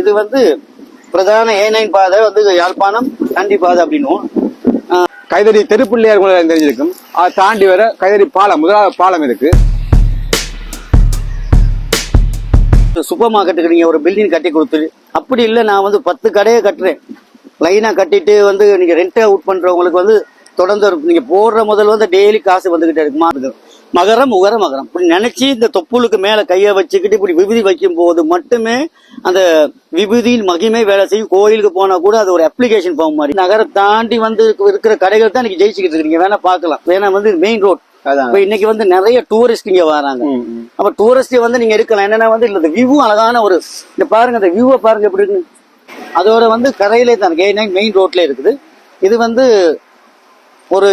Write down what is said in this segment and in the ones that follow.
இது வந்து பிரதான ஏ நைன் பாதை வந்து யாழ்ப்பாணம் கண்டி பாதை அப்படின்னும் கைதறி தெருப்பிள்ளையார் கூட தெரிஞ்சிருக்கும். அதை தாண்டி வர கைதறி பாலம் முதலாவது பாலம் இருக்கு சூப்பர் மார்க்கெட்டுக்கு நீங்க ஒரு பில்டிங் கட்டி கொடுத்துரு அப்படி இல்லை நான் வந்து பத்து கடையை கட்டுறேன். லைனா கட்டிட்டு வந்து நீங்க ரெண்ட் அவுட் பண்றவங்களுக்கு வந்து தொடர்ந்து நீங்க போடுற முதல்ல வந்து டெய்லி காசு வந்துகிட்டே இருக்குமா இது மகரம் உகர மகரம். இப்படி நினைச்சு இந்த தொப்புளுக்கு மேல கையை வச்சுக்கிட்டு இப்படி விபூதி வைக்கும் போது மட்டுமே அந்த விபூதியின் மகிமை வேலை செய்யும். கோயிலுக்கு போனா கூட அது ஒரு அப்ளிகேஷன் ஃபார்ம் மாதிரி. நகரம் தாண்டி வந்து இருக்கிற கடைகள் தான் இன்னைக்கு ஜெயிச்சுக்கிட்டு இருக்கீங்க வேணா பார்க்கலாம். வேணா வந்து மெயின் ரோட் இன்னைக்கு வந்து நிறைய டூரிஸ்ட் இங்க வராங்க. அப்ப டூரிஸ்ட் வந்து நீங்க இருக்கலாம் என்னன்னா வந்து இந்த வியூ அழகான ஒரு இந்த பாருங்க இந்த வியூவை பாருங்க எப்படி இருக்கு அதோட வந்து கரையிலே தான் கே நைன் மெயின் ரோட்ல இருக்குது. இது வந்து ஒரு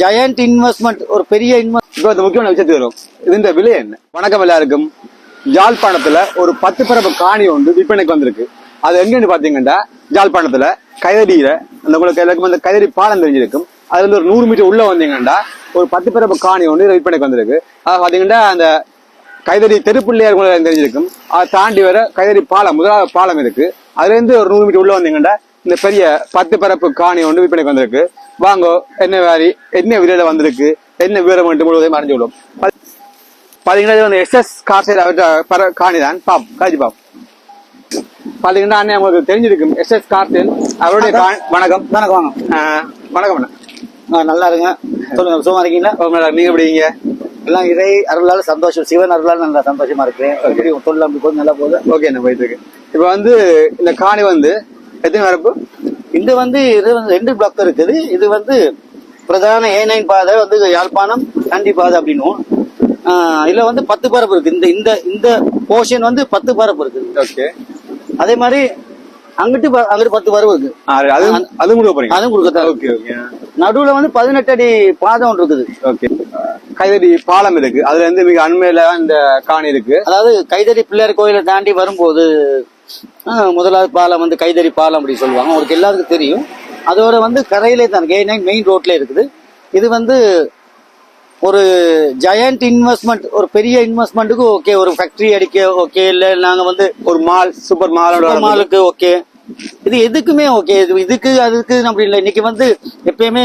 ஜெயண்ட் இன்வெஸ்ட்மெண்ட் ஒரு பெரிய இன்வெஸ்ட் இப்போ இந்த முக்கியமான விஷயத்துக்கு வரும். இதுன்ற விலை என்ன? வணக்கம் எல்லாருக்கும். ஜாழ்ப்பாணத்தில் ஒரு பத்து பரப்பு காணி ஒன்று விற்பனைக்கு வந்திருக்கு. அது எங்கன்னு பார்த்தீங்கன்னா ஜாழ்ப்பாணத்தில் கைதடியில் அந்த உங்களுக்கு எல்லாருக்கும் அந்த கைதடி பாலம் தெரிஞ்சிருக்கும். அதுல இருந்து ஒரு நூறு மீட்டர் உள்ள வந்தீங்கன்னா ஒரு பத்து பரப்பு காணி ஒன்று விற்பனைக்கு வந்திருக்கு. அது பார்த்தீங்கன்னா அந்த கைதறி தெருப்பிள்ளையார் தெரிஞ்சிருக்கும். அதை தாண்டி வர கைதறி பாலம் முதலாவது பாலம் இருக்கு. அதுலேருந்து ஒரு நூறு மீட்டர் உள்ள வந்தீங்கன்னா இந்த பெரிய பத்து பரப்பு காணி ஒன்று விற்பனைக்கு வந்திருக்கு. வாங்கோ என்ன வேரி என்ன விலையில வந்திருக்கு என்ன விவரம் என்று முழுவதையும் அறிஞ்சு கொள்வோம். பா- பாத்தீங்கன்னா இது வந்து எஸ்எஸ் காசேர் அவர்கிட்ட பர காணி தான் பாப் காஜி பாப் பாத்தீங்கன்னா அண்ணன் உங்களுக்கு தெரிஞ்சிருக்கும் எஸ்எஸ் கார்த்தேல் அவருடைய வணக்கம். வணக்கம் வாங்க. ஆஹ், வணக்கம் அண்ணா. நல்லா இருங்க. சொல்லுங்க சும்மா இருக்கீங்களா. நீங்க எப்படிங்க எல்லாம் இறை அருளால சந்தோஷம் சிவன் அருளால நல்லா சந்தோஷமா இருக்கிறேன் தொழில் அப்படி நல்லா போகுது. ஓகே என்ன போயிட்டு இருக்கு. இப்ப வந்து இந்த காணி வந்து எத்தனை வரப்பு இது வந்து இது வந்து ரெண்டு பிளாக் இருக்குது. இது வந்து பிரதான ஏ நைன் பாதை வந்து யாழ்ப்பாணம் கண்டி பாதை அப்படின்னும் ஆஹ் இதுல வந்து பத்து பரப்பு இருக்கு. இந்த இந்த இந்த போர்ஷன் வந்து பத்து பரப்பு இருக்குது ஓகே அதே மாதிரி அங்கிட்டு அங்கிட்டு பத்து பரப்பு இருக்கு. அது அது கொடுக்க அதுவும் கொடுக்கத்தான் ஓகே ஓகே நடுவுல வந்து பதினெட்டு அடி பாதை ஒன்று இருக்குது. ஓகே கைதடி பாலம் இருக்கு. அதுல இருந்து மிக அண்மையில இந்த காணி இருக்கு. அதாவது கைதறி பிள்ளையார் கோயிலை தாண்டி வரும்போது முதலாவது பாலம் வந்து கைதறி பாலம் அப்படி சொல்லுவாங்க. உங்களுக்கு எல்லாருக்கும் தெரியும். அதோட வந்து கரையிலே தான் கே நைன் மெயின் ரோட்ல இருக்குது. இது வந்து ஒரு ஜெயண்ட் இன்வெஸ்ட்மெண்ட் ஒரு பெரிய இன்வெஸ்ட்மெண்ட்டுக்கு ஓகே ஒரு ஃபேக்டரி அடிக்க ஓகே இல்ல நாங்க வந்து ஒரு மால் சூப்பர் மாலோட மாலுக்கு ஓகே இது எதுக்குமே ஓகே இது இதுக்கு அதுக்கு அப்படி இல்லை. இன்னைக்கு வந்து எப்பயுமே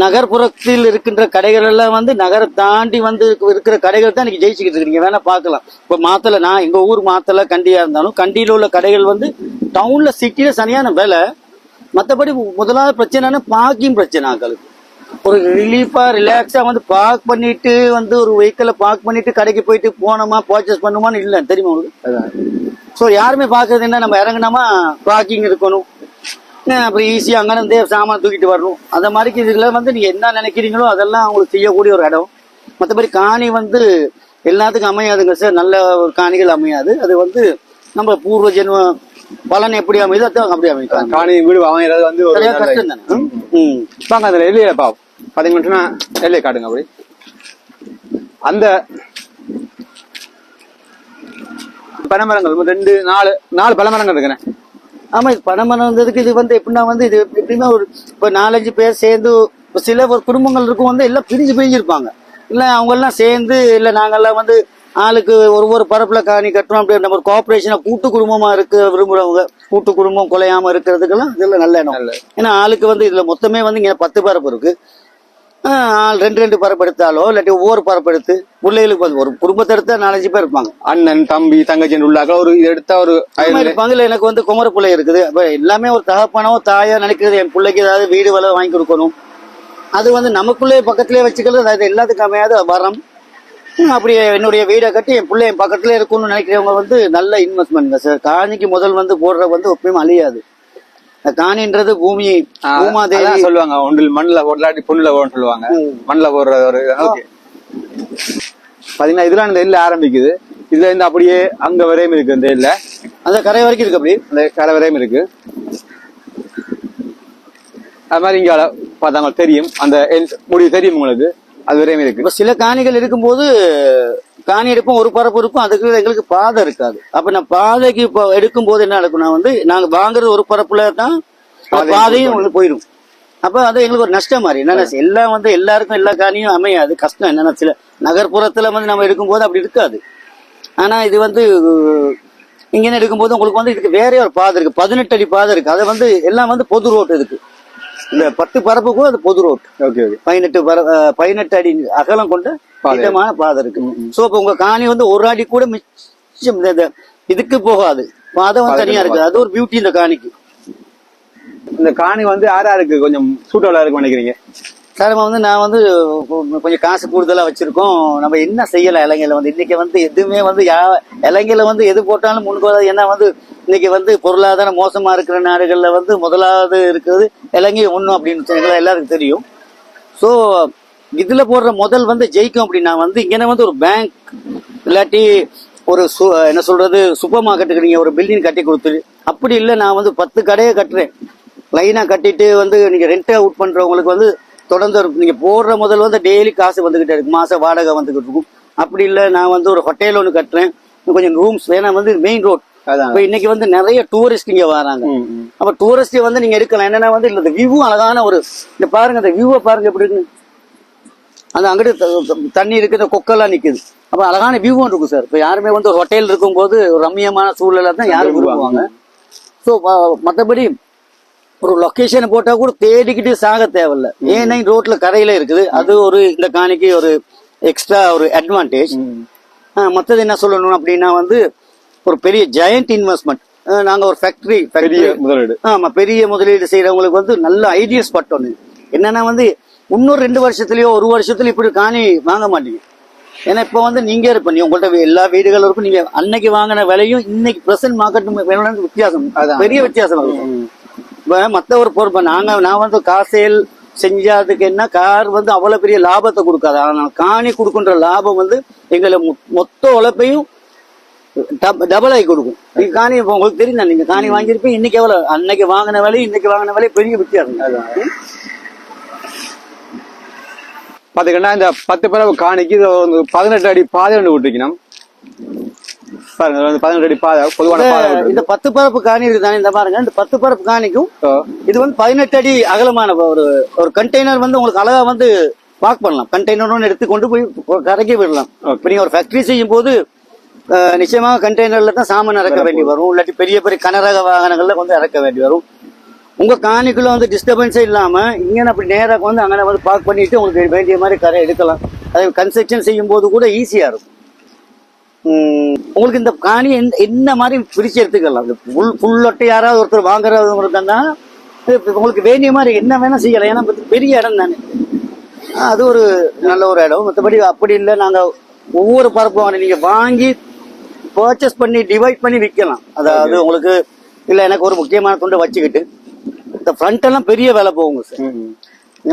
நகர்ப்புறத்தில் இருக்கின்ற கடைகள் எல்லாம் வந்து நகரை தாண்டி வந்து இருக்கிற கடைகள் தான் இன்னைக்கு ஜெயிச்சுக்கிட்டு இருக்கீங்க. வேணா பார்க்கலாம். இப்போ மாத்தல நான் எங்க ஊர் மாத்தல கண்டியா இருந்தாலும் கண்டியில உள்ள கடைகள் வந்து டவுன்ல சிட்டில சரியான விலை. மற்றபடி முதலாவது பிரச்சனைனா பார்க்கிங் பிரச்சனை ஆக்களுக்கு. ஒரு ரிலீஃபா ரிலாக்ஸா வந்து பார்க் பண்ணிட்டு வந்து ஒரு வெஹிக்கிளை பார்க் பண்ணிட்டு கடைக்கு போயிட்டு போனோமா பர்ச்சேஸ் பண்ணுமான்னு இல்லை. தெரியுமா உங்களுக்கு? ஸோ யாருமே பார்க்கறது என்ன? நம்ம இறங்குனோமா பார்க்கிங் இருக்கணும். அப்புறம் ஈஸியாக அங்கேருந்தே சாமான் தூக்கிட்டு வரணும். அந்த மாதிரிக்கு இதில் வந்து நீங்கள் என்ன நினைக்கிறீங்களோ அதெல்லாம் அவங்களுக்கு செய்யக்கூடிய ஒரு இடம். மற்றபடி காணி வந்து எல்லாத்துக்கும் அமையாதுங்க சார். நல்ல ஒரு காணிகள் அமையாது. அது வந்து நம்ம பூர்வ ஜென்ம பலன் எப்படி அமையுதோ அதான் அப்படி அமைக்கும் காணி வீடு அமைகிறது வந்து ஒரு கஷ்டம் தானே? ம்? ம். வாங்க அந்த எல்லையில பா பாத்தீங்கன்னா எல்லையை காட்டுங்க அப்படி. அந்த பனைமரங்கள் ரெண்டு நாலு நாலு பனைமரங்கள் இருக்குண்ணே. ஆமா இது பணமரம் வந்ததுக்கு இது வந்து எப்படின்னா வந்து இது எப்படின்னா ஒரு இப்போ நாலஞ்சு பேர் சேர்ந்து இப்ப சில ஒரு குடும்பங்கள் இருக்கும் வந்து எல்லாம் பிரிஞ்சு பிரிஞ்சு இருப்பாங்க இல்லை அவங்க எல்லாம் சேர்ந்து இல்லை நாங்கெல்லாம் வந்து ஆளுக்கு ஒரு ஒரு பரப்புல காணி கட்டுறோம் அப்படி நம்ம ஒரு கோஆபரேஷனா கூட்டு குடும்பமா இருக்க விரும்புறவங்க கூட்டு குடும்பம் குலையாம இருக்கிறதுக்கெல்லாம் இதெல்லாம் நல்ல இடம் ஏன்னா ஆளுக்கு வந்து இதுல மொத்தமே வந்து இங்க பத்து பரப்பு இருக்கு. ஆஹ் ஆள் ரெண்டு ரெண்டு பரப்பு எடுத்தாலோ இல்லாட்டி ஒவ்வொரு பரப்பு எடுத்து பிள்ளைகளுக்கு வந்து ஒரு குடும்பத்தை எடுத்தா நாலஞ்சு பேர் இருப்பாங்க. அண்ணன் தம்பி தங்கச்சி உள்ளாக்க ஒரு எடுத்தா ஒரு இருப்பாங்க. இல்ல எனக்கு வந்து குமர பிள்ளை இருக்குது. அப்ப எல்லாமே ஒரு தகப்பனோ தாயா நினைக்கிறது என் பிள்ளைக்கு ஏதாவது வீடு வள வாங்கி கொடுக்கணும். அது வந்து நமக்குள்ளே பக்கத்திலே வச்சுக்கிறது அது எல்லாத்துக்கும் அமையாத. வரம். அப்படி என்னுடைய வீடை கட்டி என் பிள்ளை என் பக்கத்திலே இருக்கணும்னு நினைக்கிறவங்க வந்து நல்ல இன்வெஸ்ட்மெண்ட் சார் காணிக்கு முதல் வந்து போடுற வந்து எப்பயும் அழியாது. இந்த காணின்றது பூமி பூமாதேவி சொல்லுவாங்க. ஒன்றில் மண்ணுல போடலாட்டி பொண்ணுல போடணும்னு சொல்லுவாங்க. மண்ணுல போடுற ஒரு ஓகே. பாத்தீங்கன்னா இதுல இந்த எல்ல ஆரம்பிக்குது. இதுல இருந்து அப்படியே அங்க வரையும் இருக்கு இந்த எல்ல அந்த கரை வரைக்கும் இருக்கு அப்படி. அந்த கரை வரையும் இருக்கு. அது மாதிரி இங்க பார்த்தாங்க தெரியும். அந்த முடிவு தெரியும் உங்களுக்கு. அது வரையும் இருக்கு. இப்ப சில காணிகள் இருக்கும்போது காணி எடுப்போம் ஒரு பரப்பு இருக்கும் அதுக்கு எங்களுக்கு பாதை இருக்காது. அப்ப நான் பாதைக்கு இப்போ எடுக்கும் போது என்ன நடக்கும்னா வந்து நாங்க வாங்குறது ஒரு பரப்புல தான் பாதையும் வந்து போயிடும். அப்ப அது எங்களுக்கு ஒரு நஷ்டம் மாதிரி. என்னன்னா எல்லாம் வந்து எல்லாருக்கும் எல்லா காணியும் அமையாது. கஷ்டம் என்னன்னா சில நகர்ப்புறத்துல வந்து நம்ம எடுக்கும்போது அப்படி இருக்காது. ஆனா இது வந்து இங்கே எடுக்கும்போது உங்களுக்கு வந்து இதுக்கு வேற ஒரு பாதை இருக்கு. பதினெட்டு அடி பாதை இருக்கு. அது வந்து எல்லாம் வந்து பொது ரோட் இதுக்கு. இந்த பத்து பரப்புக்கும் அது பொது ரோட் ஓகே ஓகே. பதினெட்டு பதினெட்டு அடி அகலம் கொண்ட பாதை. இதமான பாதை இருக்கு சோ இப்போ உங்க காணி வந்து ஒரு அடி கூட மிச்சம் இதுக்கு போகாது. பாதை வந்து தனியா இருக்கு அது ஒரு பியூட்டி இந்த காணிக்கு. இந்த காணி வந்து யார் யாருக்கு கொஞ்சம் சூட்டபிளா இருக்கும்னு நினைக்கிறீங்க? சார் வந்து நான் வந்து கொஞ்சம் காசு கூடுதலா வச்சிருக்கோம். நம்ம என்ன செய்யலாம் இலங்கையில வந்து? இன்னைக்கு வந்து எதுவுமே வந்து யா இலங்கையில வந்து எது போட்டாலும் முன்னுக்கு வராது ஏன்னா வந்து இன்னைக்கு வந்து பொருளாதாரம் மோசமா இருக்கிற நாடுகள்ல வந்து முதலாவது இருக்கிறது இலங்கை ஒண்ணும் அப்படின்னு சொன்னீங்களா எல்லாருக்கும் தெரியும். ஸோ இதுல போடுற முதல் வந்து ஜெயிக்கும் அப்படின்னா வந்து இங்கே வந்து ஒரு பேங்க் இல்லாட்டி ஒரு சு- என்ன சொல்றது சூப்பர் மார்க்கெட்டுக்கு நீங்க ஒரு பில்டிங் கட்டி கொடுத்துரு. அப்படி இல்லை நான் வந்து பத்து கடையை கட்டுறேன். லைனா கட்டிட்டு வந்து நீங்க ரெண்ட் அவுட் பண்றவங்களுக்கு வந்து தொடர்ந்து ஒரு- நீங்க போடுற முதல் வந்து டெய்லி காசு வந்துகிட்டே இருக்கு மாச வாடகை வந்துகிட்டு இருக்கும். அப்படி இல்லை நான் வந்து ஒரு ஹோட்டல் ஒன்று கட்டுறேன். கொஞ்சம் ரூம்ஸ் வேணா வந்து மெயின் ரோட் இப்போ இன்னைக்கு வந்து நிறைய டூரிஸ்ட் இங்க வராங்க. அப்ப டூரிஸ்ட் வந்து நீங்க எடுக்கலாம். என்னன்னா வந்து இல்ல இந்த வியூவும் அழகான ஒரு இந்த பாருங்க அந்த வியூவை பாருங்க எப்படி இருக்கு அந்த அங்கிட்டு தண்ணி இருக்கு இந்த கொக்கெல்லாம் நிக்குது. அப்ப அழகான வியூவும் இருக்கும் சார் இப்ப யாருமே வந்து ஒரு ஹோட்டல் இருக்கும்போது ஒரு ரம்மியமான சூழ்நிலை தான் யாரும் விரும்புவாங்க ஸோ மற்றபடி ஒரு லொக்கேஷன் போட்டா கூட தேடிக்கிட்டு சாக தேவையில்ல. ஏன்னா ரோட்ல கரையில இருக்குது. அது ஒரு இந்த காணிக்கு ஒரு எக்ஸ்ட்ரா ஒரு அட்வான்டேஜ். மற்றது என்ன சொல்லணும் அப்படின்னா வந்து ஒரு பெரிய ஜெயண்ட் இன்வெஸ்ட்மெண்ட் நாங்க ஒரு ஃபேக்டரி பெரிய முதலீடு. ஆமா பெரிய முதலீடு செய்யறவங்களுக்கு வந்து நல்ல ஐடியா ஸ்பாட் ஒன்று என்னன்னா வந்து இன்னொரு ரெண்டு வருஷத்துலயோ ஒரு வருஷத்துலயோ இப்படி காணி வாங்க மாட்டீங்க. ஏன்னா இப்போ வந்து நீங்க இருப்ப நீ உங்கள்ட்ட எல்லா வீடுகளும் இருக்கும். நீங்க அன்னைக்கு வாங்கின விலையும் இன்னைக்கு பிரசன்ட் மார்க்கெட் வித்தியாசம். அதான். பெரிய வித்தியாசம் இப்ப மத்த ஒரு பொறுப்பு நாங்க நான் வந்து காசேல் செஞ்சதுக்கு என்ன? கார் வந்து அவ்வளவு பெரிய லாபத்தை கொடுக்காது. ஆனா காணி கொடுக்கின்ற லாபம் வந்து எங்களை மொத்த உழைப்பையும் டபுள் ஆகி கொடுக்கும். நீங்க காணி இப்ப உங்களுக்கு தெரியும் நீங்க காணி வாங்கியிருப்பீங்க. இன்னைக்கு எவ்வளவு? அன்னைக்கு வாங்கின விலை இன்னைக்கு வாங்கின விலை பெரிய வித்தியாசம். பாத்தீங்கன்னா இந்த பத்து பிறகு காணிக்கு இது ஒரு பதினெட்டு அடி பாதை ஒன்று விட்டுருக்கணும். பாருங்க வந்து பதினெட்டு அடி பாதை பொதுவான பாதை இந்த- பத்து பரப்பு காணி இருக்குதானே இந்த பாருங்க இந்த பத்து பரப்பு காணிக்கும். இது வந்து பதினெட்டு அடி அகலமான ஒரு ஒரு கண்டெய்னர் வந்து உங்களுக்கு அழகா வந்து பார்க் பண்ணலாம். கண்டெய்னர் எடுத்து கொண்டு போய் கரைக்க விடலாம். இப்போ ஒரு ஃபேக்டரி செய்யும் போது நிச்சயமாக கண்டெய்னர்ல தான் சாமான் இறக்க வேண்டி வரும். இல்லாட்டி பெரிய பெரிய கனரக வாகனங்கள்ல வந்து இறக்க வேண்டி வரும். உங்க காணிக்குள்ள வந்து டிஸ்டர்பன்ஸே இல்லாம இங்கே அப்படி நேராக வந்து அங்கே வந்து பார்க் பண்ணிட்டு உங்களுக்கு வேண்டிய மாதிரி கரை எடுக்கலாம். அது கன்ஸ்ட்ரக்ஷன் செய்யும் போது கூட ஈஸியா இருக்கும். உங்களுக்கு இந்த காணி எந்த- என்ன மாதிரி பிரிச்சு எடுத்துக்கலாம்? ஃபுல் ஃபுல் ஒட்டை யாராவது ஒருத்தர் வாங்குறவங்க இது உங்களுக்கு வேண்டிய மாதிரி என்ன வேணா செய்யலாம். ஏன்னா பெரிய இடம் தானே. அது ஒரு நல்ல ஒரு இடம். மற்றபடி அப்படி இல்லை. நாங்க ஒவ்வொரு பரப்பும் வாங்கி நீங்க வாங்கி பர்ச்சேஸ் பண்ணி டிவைட் பண்ணி விற்கலாம். அதாவது உங்களுக்கு இல்ல எனக்கு ஒரு முக்கியமான துண்டை வச்சுக்கிட்டு இந்த ஃப்ரண்ட் எல்லாம் பெரிய வேலை போகுங்க சார்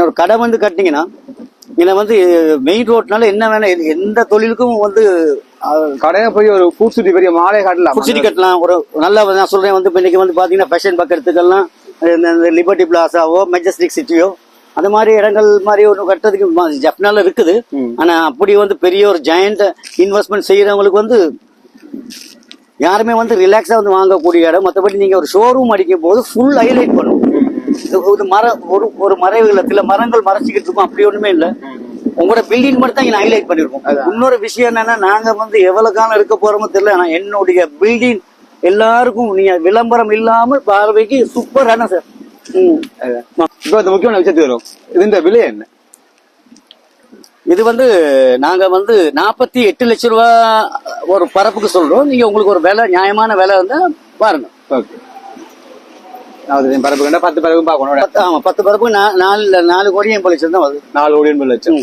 ஒரு கடை வந்து கட்டினீங்கன்னா இதில் வந்து மெயின் ரோட்னால என்ன வேணா எது- எந்த தொழிலுக்கும் வந்து கடையில போய் ஒரு பூ சுத்தி பெரிய மாலை காட்டலாம். குடிச்சிட்டு கட்டலாம். ஒரு நல்ல நான் சொல்றேன் வந்து இன்னைக்கு வந்து பாத்தீங்கன்னா ஃபேஷன் பக்கத்துக்கெல்லாம் இந்த லிபர்ட்டி பிளாசாவோ மெஜஸ்டிக் சிட்டியோ அந்த மாதிரி இடங்கள் மாதிரி ஒன்று கட்டுறதுக்கு ஜப்னால இருக்குது. ம். ஆனா அப்படி வந்து பெரிய ஒரு ஜெயண்ட் இன்வெஸ்ட்மெண்ட் செய்யறவங்களுக்கு வந்து யாருமே வந்து ரிலாக்ஸா வந்து வாங்கக்கூடிய இடம். மற்றபடி நீங்க ஒரு ஷோரூம் அடிக்கும் போது ஃபுல் ஹைலைட் பண்ணும் இது- மர ஒரு ஒரு மறைவுல சில மரங்கள் மறைச்சிக்கிட்டு இருக்கும். அப்படி ஒண்ணுமே இல்லை. உங்களோட பில்டிங் மட்டும் தான் இங்க ஹைலைட் பண்ணிருக்கோம். இன்னொரு விஷயம் என்னன்னா நாங்க வந்து எவ்வளவு காலம் இருக்க போறோமோ தெரியல. ஆனா என்னுடைய பில்டிங் எல்லாருக்கும் நீங்க விளம்பரம் இல்லாமல் பார்வைக்கு சூப்பரான சார் ம். இப்போ இந்த முக்கியமான விஷயத்துக்கு வரும் இது இந்த விலை என்ன? இது வந்து நாங்க வந்து நாற்பத்தி எட்டு லட்ச ரூபா ஒரு பரப்புக்கு சொல்றோம். நீங்க உங்களுக்கு ஒரு விலை நியாயமான விலை இருந்தா பாருங்க. ஓகே. அதாவது பரப்பு கண்டா பத்து பரப்பு பார்க்கணும் பத்து ஆமா பத்து பரப்பு நாலு நாலு கோடி எண்பது லட்சம் தான் வருது. நாலு கோடி எண்பது லட்சம்.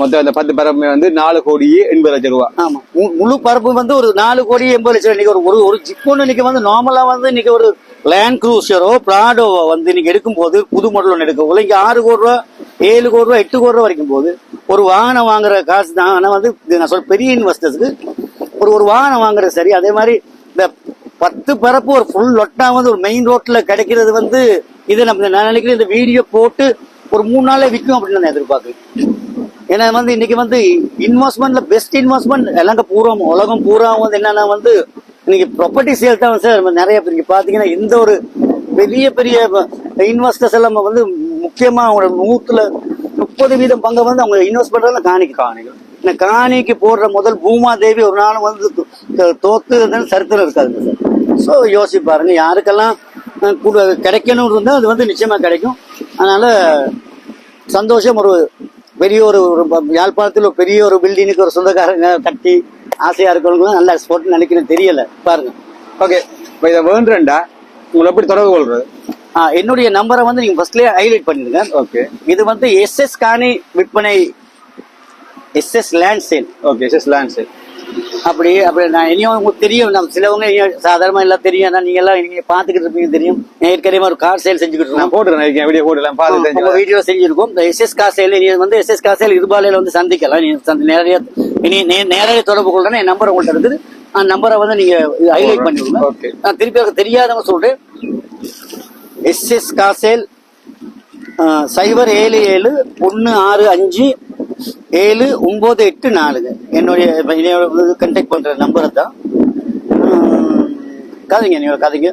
மொத்தம் அந்த பத்து பரப்புமே வந்து நாலு கோடியே எண்பது லட்சம் ரூபா. ஆமா. மு- முழு பரப்பு வந்து ஒரு நாலு கோடி எண்பது லட்சம். இன்னைக்கு ஒரு ஒரு ஜிப்போன்னு இன்னைக்கு வந்து நார்மலா வந்து இன்னைக்கு ஒரு லேண்ட் க்ரூசரோ பிராடோவோ வந்து இன்னைக்கு எடுக்கும்போது புது மாடல் ஒன்று எடுக்கும் இங்க ஆறு கோடி ரூபா ஏழு கோடி ரூபா எட்டு கோடி ரூபா வரைக்கும் போகுது. ஒரு வாகனம் வாங்குற காசு தான். ஆனா வந்து நான் சொல்ற பெரிய இன்வெஸ்டர்ஸ்க்கு ஒரு ஒரு வாகனம் வாங்குறது சரி. அதே மாதிரி இந்த பத்து பரப்பு ஒரு ஃபுல் லொட்டா வந்து ஒரு மெயின் ரோட்ல கிடைக்கிறது வந்து இதை நம்ம நான் நினைக்கிறேன் இந்த வீடியோ போட்டு ஒரு மூணு நாளே விற்கும் அப்படின்னு நான் எதிர்பார்க்குறேன். ஏன்னா வந்து இன்னைக்கு வந்து இன்வெஸ்ட்மெண்ட்ல பெஸ்ட் இன்வெஸ்ட்மெண்ட் எல்லாம் பூரா உலகம் பூரா வந்து என்னன்னா வந்து இன்னைக்கு ப்ராப்பர்ட்டி சேல் தான் சார் நம்ம நிறைய பேர் பாத்தீங்கன்னா இந்த ஒரு பெரிய பெரிய இன்வெஸ்டர்ஸ் எல்லாம் வந்து முக்கியமா அவங்களோட நூத்துல முப்பது வீதம் பங்கை வந்து அவங்க இன்வெஸ்ட் பண்றதுல காணிக்கு காணிகள் இந்த காணிக்கு போடுற முதல் பூமா தேவி ஒரு நாள் வந்து தோத்து சரித்திரம் இருக்காதுங்க சார் ஸோ யோசிச்சு பாருங்க. யாருக்கெல்லாம் கிடைக்கணும்னு இருந்தால் அது வந்து நிச்சயமா கிடைக்கும். அதனால சந்தோஷம் ஒரு பெரிய ஒரு யாழ்ப்பாணத்தில் ஒரு பெரிய ஒரு பில்டிங்குக்கு ஒரு சொந்தக்காரங்க கட்டி ஆசையா இருக்கிறவங்களும் நல்ல ஸ்போர்ட் நினைக்கிறேன். தெரியல. பாருங்க. ஓகே இப்போ இதை வேண்டுறேன்டா உங்களை எப்படி தொடர்பு கொள்றது? ஆ, என்னுடைய நம்பரை வந்து நீங்க ஃபர்ஸ்ட்லயே ஹைலைட் பண்ணிடுங்க. ஓகே இது வந்து எஸ்எஸ் காணி விற்பனை yes yes land sale okay yes land சரி அப்படி அப்படி நான் இனியும் உங்களுக்கு தெரியும். நம்ம சிலவங்க இனியும் சாதாரணமா எல்லாம் தெரியும். ஆனா நீங்க எல்லாம் நீங்க பாத்துக்கிட்டு இருப்பீங்க தெரியும். ஏற்கனவே ஒரு கார் சேல் செஞ்சுக்கிட்டு நான் இருக்கோம் போட்டுறேன் இருக்கேன் வீடியோ போட்டுலாம் பார்த்து வீடியோ செஞ்சிருக்கோம். இந்த எஸ்எஸ் கார் சேல் நீ வந்து எஸ்எஸ் கார் சேல் இருபாலையில வந்து சந்திக்கலாம். நீ சந்தி- நேரடியா இனி நே- நேரடியா தொடர்பு கொள்றேன் என் நம்பர் உங்கள்ட்ட இருக்குது. அந்த நம்பரை வந்து நீங்க ஹைலைட் பண்ணி விடுங்க Okay. நான் திருப்பி தெரியாதவங்க சொல்றேன். எஸ்எஸ் காசேல் சைபர் ஏழு ஏழு ஒன்று ஆறு அஞ்சு ஏழு ஒம்பது எட்டு நாலுங்க. என்னுடைய கண்டெக்ட் பண்ற நம்பரை தான். கதைங்க நீங்க கதைங்க.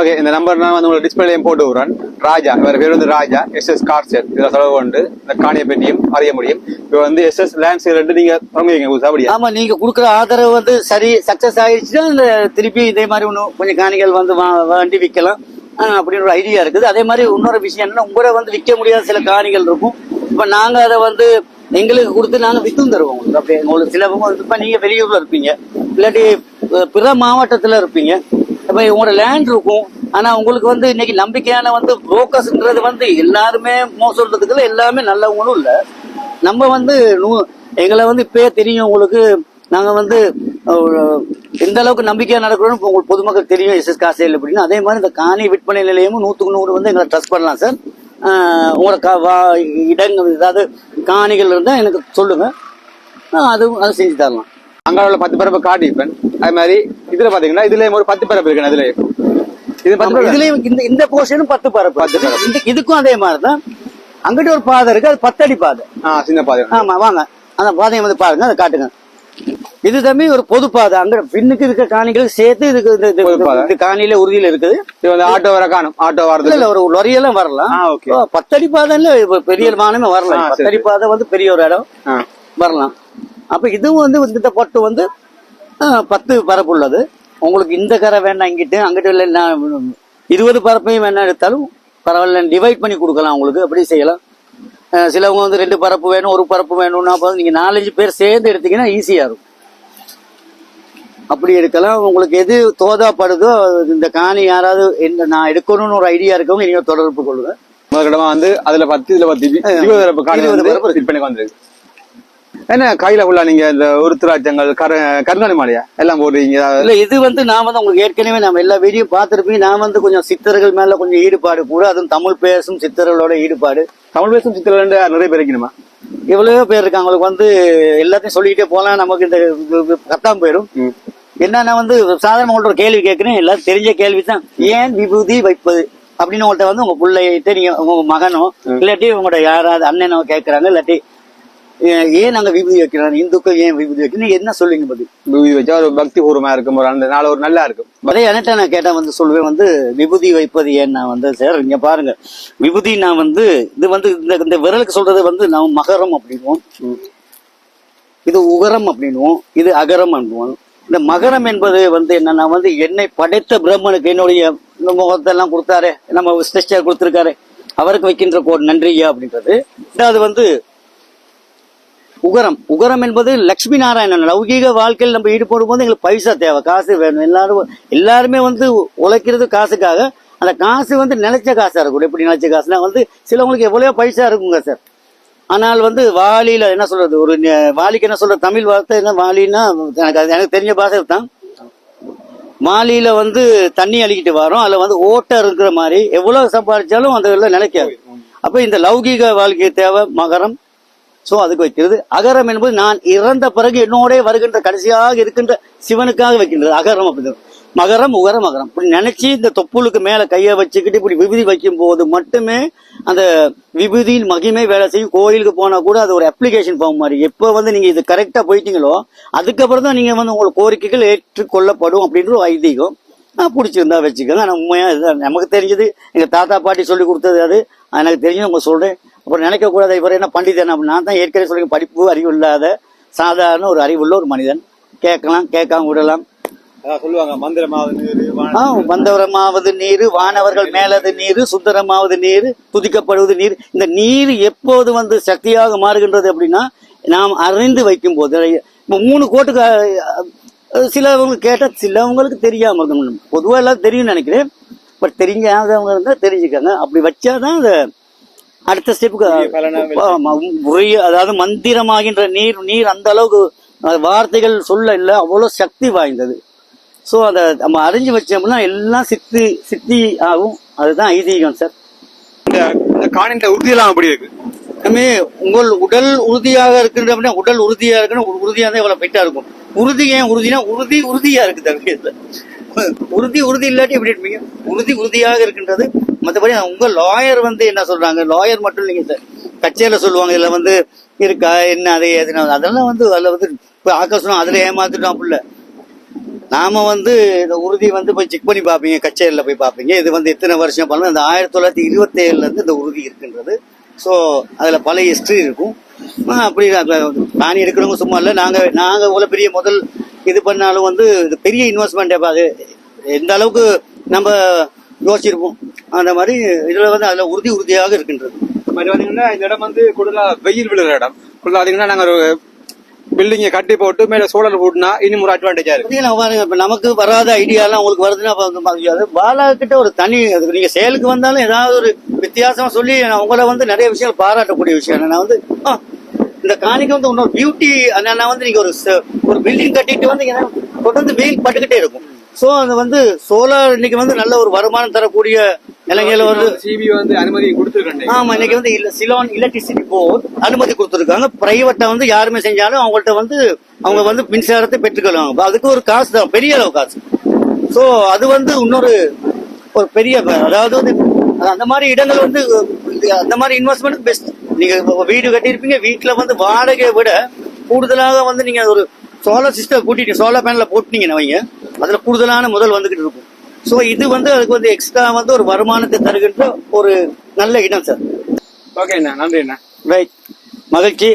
ஓகே இந்த நம்பர் நான் வந்து உங்களுக்கு டிஸ்பிளேலையும் போட்டு விடுறேன். ராஜா இவர் பேர் வந்து Raja. Yes yes car set இதில் செலவு கொண்டு இந்த காணியை பற்றியும் அறிய முடியும். இப்போ வந்து எஸ் எஸ் லேண்ட் சேல் நீங்க தொடங்குவீங்க புதுசா அப்படியா? ஆமா நீங்க கொடுக்குற ஆதரவு வந்து சரி சக்சஸ் ஆயிடுச்சுன்னா இந்த திருப்பி இதே மாதிரி இன்னும் கொஞ்சம் காணிகள் வந்து வாண்டி விற்கலாம் அப்படின்னு ஒரு ஐடியா இருக்குது. அதே மாதிரி இன்னொரு விஷயம் என்னன்னா உங்களை வந்து விற்க முடியாத சில காணிகள் இருக்கும். இப்போ நாங்கள் அதை வந்து எங்களுக்கு கொடுத்து நாங்கள் வித்தும் தருவோம். உங்களுக்கு அப்படியே உங்களுக்கு சிலவங்க வந்து இப்போ நீங்கள் வெளியூரில் இருப்பீங்க. இல்லாட்டி பிற மாவட்டத்தில் இருப்பீங்க. இப்போ உங்களோட லேண்ட் இருக்கும். ஆனால் உங்களுக்கு வந்து இன்னைக்கு நம்பிக்கையான வந்து புரோக்கர்ஸ்ன்றது வந்து எல்லாருமே மோசம் எல்லாமே நல்லவங்களும் இல்லை. நம்ம வந்து நூ- எங்களை வந்து இப்பயே தெரியும் உங்களுக்கு. நாங்கள் வந்து எந்த அளவுக்கு நம்பிக்கையா நடக்கிறோம்னு இப்ப உங்களுக்கு பொதுமக்கள் தெரியும் எஸ்எஸ் காசேல் அப்படின்னு. அதே மாதிரி இந்த காணி விற்பனை நிலையமும் நூத்துக்கு நூறு வந்து எங்களை ட்ரஸ்ட் பண்ணலாம் சார். உங்களோட கா- வா- இடங்கள் ஏதாவது காணிகள் இருந்தா எனக்கு சொல்லுங்க. அஹ், அதுவும் அது செஞ்சு தரலாம். அங்காள பத்து பரப்பு காட்டிப்பேன் அது மாதிரி இதுல பாத்தீங்கன்னா இதுலயும் ஒரு பத்து பரப்பு இருக்கு அதுல இது பத்து ஆமா, பரப்பு. இதுலயும் இந்த இந்த போர்ஷனும் பத்து பரப்பு. பத்து பரப்பு. இதுக்கும் அதே மாதிரி தான் அங்கிட்ட ஒரு பாதை இருக்கு அது பத்தடி பாதை. ஆ சின்ன பாதை. ஆமா வாங்க. அந்த பாதையை வந்து பாருங்க அதை காட்டுங்க. இது தம்பி ஒரு பொது பாதை. அங்க பின்னுக்கு இருக்க காணிகளுக்கு சேர்த்து இதுக்கு இந்த- காணியில உறுதியில இருக்குது. ஆட்டோ வர காணும். ஆட்டோ வரது இல்ல ஒரு லொரியெல்லாம் வரலாம் பத்தடி பாதைல பெரிய ஆ, வரலாம் பத்தடி. பாதை வந்து பெரிய ஒரு இடம். வரலாம். அப்ப இதுவும் வந்து இந்த பட்டு வந்து பத்து பரப்பு உள்ளது. உங்களுக்கு இந்த கரை வேண்டாம் இங்கிட்டு அங்கிட்டு இல்லை இருபது பரப்பையும் வேணா எடுத்தாலும் பரவாயில்ல. டிவைட் பண்ணி கொடுக்கலாம் உங்களுக்கு. அப்படி செய்யலாம். சிலவங்க வந்து ரெண்டு பரப்பு வேணும் ஒரு பரப்பு வேணும்னா நீங்க நாலஞ்சு பேர் சேர்ந்து எடுத்தீங்கன்னா ஈஸியா இருக்கும். அப்படி எடுக்கலாம். உங்களுக்கு எது தோதாப்படுதோ இந்த காணி யாராவது என்ன நான் எடுக்கணும்னு ஒரு ஐடியா இருக்கவங்க நீங்க தொடர்பு கொள்ளுங்க. முதலிடமா வந்து அதுல பத்து இதுல பத்து இருபது பரப்பு காணி. விற்பனைக்கு வந்திருக்கு. என்ன கையில ஃபுல்லா நீங்க இந்த உருத்துராட்சங்கள் கரு மாலையா? எல்லாம் போடுறீங்க இல்ல இது வந்து நான் வந்து உங்களுக்கு ஏற்கனவே நம்ம எல்லா வீடியோ பார்த்திருப்பீங்க. நான் வந்து கொஞ்சம் சித்தர்கள் மேல கொஞ்சம் ஈடுபாடு கூட அதுவும் தமிழ் பேசும் சித்தர்களோட ஈடுபாடு. தமிழ் பேசும் சித்திர நிறைய பேர் இருக்கணுமா? எவ்வளவோ பேர் இருக்காங்க. அவங்களுக்கு வந்து எல்லாத்தையும் சொல்லிக்கிட்டே போலாம் நமக்கு இந்த கத்தாம போயிடும் ம். என்னன்னா வந்து சாதாரண உங்கள்ட்ட ஒரு கேள்வி கேட்கிறேன் எல்லாரும் தெரிஞ்ச கேள்வி தான். ஏன் விபூதி வைப்பது? அப்படின்னு உங்கள்ட்ட வந்து உங்க பிள்ளைகிட்ட நீங்க உங்க மகனோ இல்லாட்டி உங்களோட யாராவது அண்ணனோ கேட்கறாங்க இல்லாட்டி ஏன் நாங்க விபூதி வைக்கிறோம்? இந்துக்கள் ஏன் விபூதி வைக்கணும் என்ன சொல்லுவீங்க பதில்? இது வச்சா ஒரு பக்தி பூர்வமா இருக்கும் ஒரு அந்த நாள் ஒரு நல்லா இருக்கும். அதே என்கிட்ட நான் கேட்டா வந்து சொல்லுவேன் வந்து விபூதி வைப்பது ஏன்? நான் வந்து சார் இங்க பாருங்க. விபூதி நான் வந்து இது வந்து இந்த இந்த விரலுக்கு சொல்றது வந்து நான் மகரம் அப்படின்வோம். இது உகரம் அப்படின்வோம் இது அகரம் அப்படின்வோம் இந்த மகரம் என்பது வந்து என்னன்னா வந்து என்னை படைத்த பிரம்மனுக்கு என்னுடைய இந்த முகத்தெல்லாம் கொடுத்தாரு நம்ம ஸ்ட்ரெச்சர் கொடுத்துருக்காரு அவருக்கு வைக்கின்ற கோர் நன்றியா அப்படின்றது. அது வந்து உகரம். உகரம் என்பது லக்ஷ்மி நாராயணன். லௌகீக வாழ்க்கையில் நம்ம ஈடுபடும் போது எங்களுக்கு பைசா தேவை காசு வேணும். எல்லாரும் எல்லாருமே வந்து உழைக்கிறது காசுக்காக. அந்த காசு வந்து நிலைச்ச காசாக இருக்கும் எப்படி நிலைச்ச காசுனா வந்து சிலவங்களுக்கு எவ்வளோ பைசா இருக்குங்க சார். ஆனால் வந்து வாளியில என்ன சொல்றது? ஒரு வாலிக்கு வாளிக்கு என்ன சொல்ற தமிழ் வார்த்தை என்ன வாலின்னா எனக்கு அது எனக்கு தெரிஞ்ச பாஷை தான் மாலியில் வந்து தண்ணி அழிக்கிட்டு வரோம். அதுல வந்து ஓட்டை இருக்கிற மாதிரி எவ்வளவு சம்பாதிச்சாலும் அந்த இதில் நிலைக்காது. அப்ப இந்த லௌகீக வாழ்க்கை தேவை மகரம். சோ அதுக்கு வைக்கிறது. அகரம் என்பது நான் இறந்த பிறகு என்னோட வருகின்ற கடைசியாக இருக்கின்ற சிவனுக்காக வைக்கின்றது. அகரம் அப்படிங்கிறது மகரம் உகரம் மகரம். இப்படி நினச்சி இந்த தொப்புளுக்கு மேல கையை வச்சுக்கிட்டு இப்படி விபூதி வைக்கும் போது மட்டுமே அந்த விபூதியின் மகிமை வேலை செய்யும். கோயிலுக்கு போனா கூட அது ஒரு அப்ளிகேஷன் ஃபார்ம் மாதிரி. எப்போ வந்து நீங்க இது கரெக்டா போயிட்டீங்களோ அதுக்கப்புறம் தான் நீங்க வந்து உங்களுக்கு கோரிக்கைகள் ஏற்றுக்கொள்ளப்படும் அப்படின்ற ஒரு ஐதீகம் பிடிச்சிருந்தா வச்சுக்கோங்க. ஆனால் உண்மையா இதுதான் நமக்கு தெரிஞ்சது. எங்க தாத்தா பாட்டி சொல்லி கொடுத்தது அது. எனக்கு தெரிஞ்சு உங்க சொல்றேன். அப்புறம் நினைக்க கூடாது இவர் என்ன பண்டிதன் அப்படி நான் தான் ஏற்கனவே சொல்லி படிப்பு அறிவு இல்லாத சாதாரண ஒரு அறிவுள்ள ஒரு மனிதன். கேட்கலாம் கேட்காம விடலாம். மந்திரமாவது நீர் வானவர்கள் மேலது நீர் சுந்தரமாவது நீர் துதிக்கப்படுவது நீர். இந்த நீர் எப்போது வந்து சக்தியாக மாறுகின்றது அப்படின்னா நாம் அறிந்து வைக்கும் போது மூணு கோட்டுக்கு சிலவங்களுக்கு கேட்டால் சிலவங்களுக்கு தெரியாம இருக்கும் பொதுவாக எல்லாம் தெரியும்னு நினைக்கிறேன். பட் தெரியாதவங்க இருந்தால் தெரிஞ்சுக்கங்க. அப்படி வச்சாதான் அந்த அடுத்த ஸ்டெப்புக்கு உரிய அதாவது மந்திரமாகின்ற நீர் நீர் அந்த அளவுக்கு வார்த்தைகள் சொல்ல இல்லை அவ்வளோ சக்தி வாய்ந்தது. ஸோ அதை நம்ம அறிஞ்சு வச்சோம்னா எல்லாம் சித்தி சித்தி ஆகும். அதுதான் ஐதீகம் சார் இந்த காணின்ற உறுதியெல்லாம் அப்படி இருக்கு. நம்ம உங்கள் உடல் உறுதியாக இருக்கின்ற அப்படின்னா உடல் உறுதியா இருக்கணும் உ- உறுதியா இருந்தா இவ்வளவு பெட்டா இருக்கும். உறுதி ஏன் உறுதினா உறுதி உறுதியா இருக்கு தவிர உறுதி உறுதி இல்லாட்டி எப்படி இருப்பீங்க? உறுதி உறுதியாக இருக்கின்றது மற்றபடி உங்க லாயர் வந்து என்ன சொல்றாங்க? லாயர் மட்டும் இல்லைங்க சார் கச்சேரியில சொல்லுவாங்க இதுல வந்து இருக்கா என்ன அது எதுனா அதெல்லாம் வந்து அதுல வந்து இப்போ ஆகாசம் அதுல ஏமாத்திட்டோம் அப்படில்ல நாம வந்து இந்த உறுதி வந்து போய் செக் பண்ணி பார்ப்பீங்க கச்சேரியில் போய் பார்ப்பீங்க. இது வந்து எத்தனை வருஷம் பண்ணணும் இந்த ஆயிரத்தி தொள்ளாயிரத்தி இருபத்தி இருந்து இந்த உறுதி இருக்கின்றது. ஸோ அதில் பல ஹிஸ்ட்ரி இருக்கும். அப்படி தானி எடுக்கிறவங்க சும்மா இல்லை. நாங்கள் நாங்கள் இவ்வளோ பெரிய முதல் இது பண்ணாலும் வந்து இது பெரிய இன்வெஸ்ட்மெண்ட் அது எந்த அளவுக்கு நம்ம யோசிச்சிருப்போம். அந்த மாதிரி இதில் வந்து அதில் உறுதி உறுதியாக இருக்கின்றது. மாதிரி பார்த்தீங்கன்னா இந்த இடம் வந்து கூடுதலாக வெயில் விழுகிற இடம். கூடுதலா பார்த்தீங்கன்னா நாங்கள் பில்டிங்கை கட்டி போட்டு மேல சோழர் போட்டுனா இன்னும் ஒரு அட்வான்டேஜாக இருக்கு. பாருங்க இப்போ நமக்கு வராத ஐடியாலாம் உங்களுக்கு வருதுன்னா அது பாலா கிட்ட ஒரு தனி அதுக்கு நீங்க செயலுக்கு வந்தாலும் ஏதாவது ஒரு வித்தியாசமாக சொல்லி நான் உங்களை வந்து நிறைய விஷயங்கள் பாராட்டக்கூடிய விஷயம் நான் வந்து இந்த காணிக்கு வந்து இன்னொரு பியூட்டி நான் வந்து நீங்க ஒரு ஒரு பில்டிங் கட்டிட்டு வந்து தொடர்ந்து வெயில் பட்டுக்கிட்டே இருக்கும். ஸோ அது வந்து சோலார் இன்னைக்கு வந்து நல்ல ஒரு வருமானம் தரக்கூடிய நிலைமையில வந்து சிபி வந்து அனுமதி கொடுத்துருக்கேன். ஆமா இன்னைக்கு வந்து இல்ல சிலோன் எலக்ட்ரிசிட்டி போர்டு அனுமதி கொடுத்துருக்காங்க. பிரைவேட்டா வந்து யாருமே செஞ்சாலும் அவங்கள்ட்ட வந்து அவங்க வந்து மின்சாரத்தை பெற்றுக்கொள்வாங்க. அதுக்கு ஒரு காசு தான் பெரிய அளவு காசு. ஸோ அது வந்து இன்னொரு ஒரு பெரிய அதாவது வந்து அந்த மாதிரி இடங்கள் வந்து அந்த மாதிரி இன்வெஸ்ட்மெண்ட் பெஸ்ட் நீங்க வீடு கட்டியிருப்பீங்க வீட்டுல வந்து வாடகையை விட கூடுதலாக வந்து நீங்க ஒரு சோலார் சிஸ்டம் கூட்டிட்டு சோலார் பேனல போட்டீங்கன்னு வைங்க அதுல கூடுதலான முதல் வந்துகிட்டு இருக்கும். ஸோ இது வந்து அதுக்கு வந்து எக்ஸ்ட்ரா வந்து ஒரு வருமானத்தை தருகின்ற ஒரு நல்ல இடம் சார் ஓகே அண்ணா நன்றி அண்ணா ரைட் மகிழ்ச்சி.